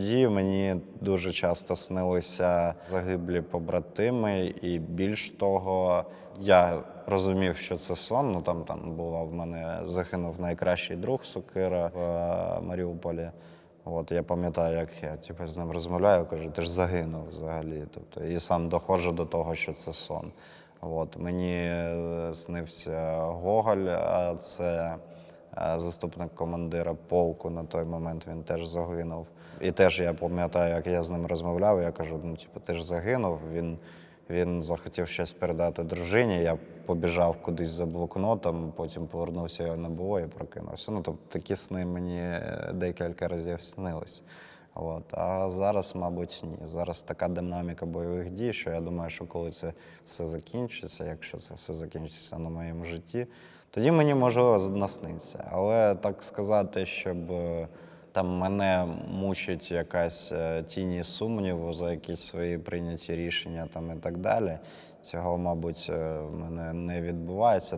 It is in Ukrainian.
тоді мені дуже часто снилися загиблі побратими, і більш того, я розумів, що це сон. Ну там там була в мене загинув найкращий друг Сокира в е, Маріуполі. От я пам'ятаю, як я типу, з ним розмовляю, кажу, ти ж загинув взагалі. Тобто, і сам доходжу до того, що це сон. От мені е, снився Гоголь, а це заступник командира полку на той момент він теж загинув. І теж я пам'ятаю, як я з ним розмовляв. Я кажу: ну, типу, ти ж загинув. Він, він захотів щось передати дружині. Я побіжав кудись за блокнотом, потім повернувся його не було і прокинувся. Ну, тобто такі сни мені е, декілька разів снились. От. А зараз, мабуть, ні. Зараз така динаміка бойових дій, що я думаю, що коли це все закінчиться, якщо це все закінчиться на моєму житті, тоді мені можливо насниться. Але так сказати, щоб е, там мене мучить якась е, тіні сумніву за якісь свої прийняті рішення там і так далі. Цього, мабуть, е, в мене не відбувається.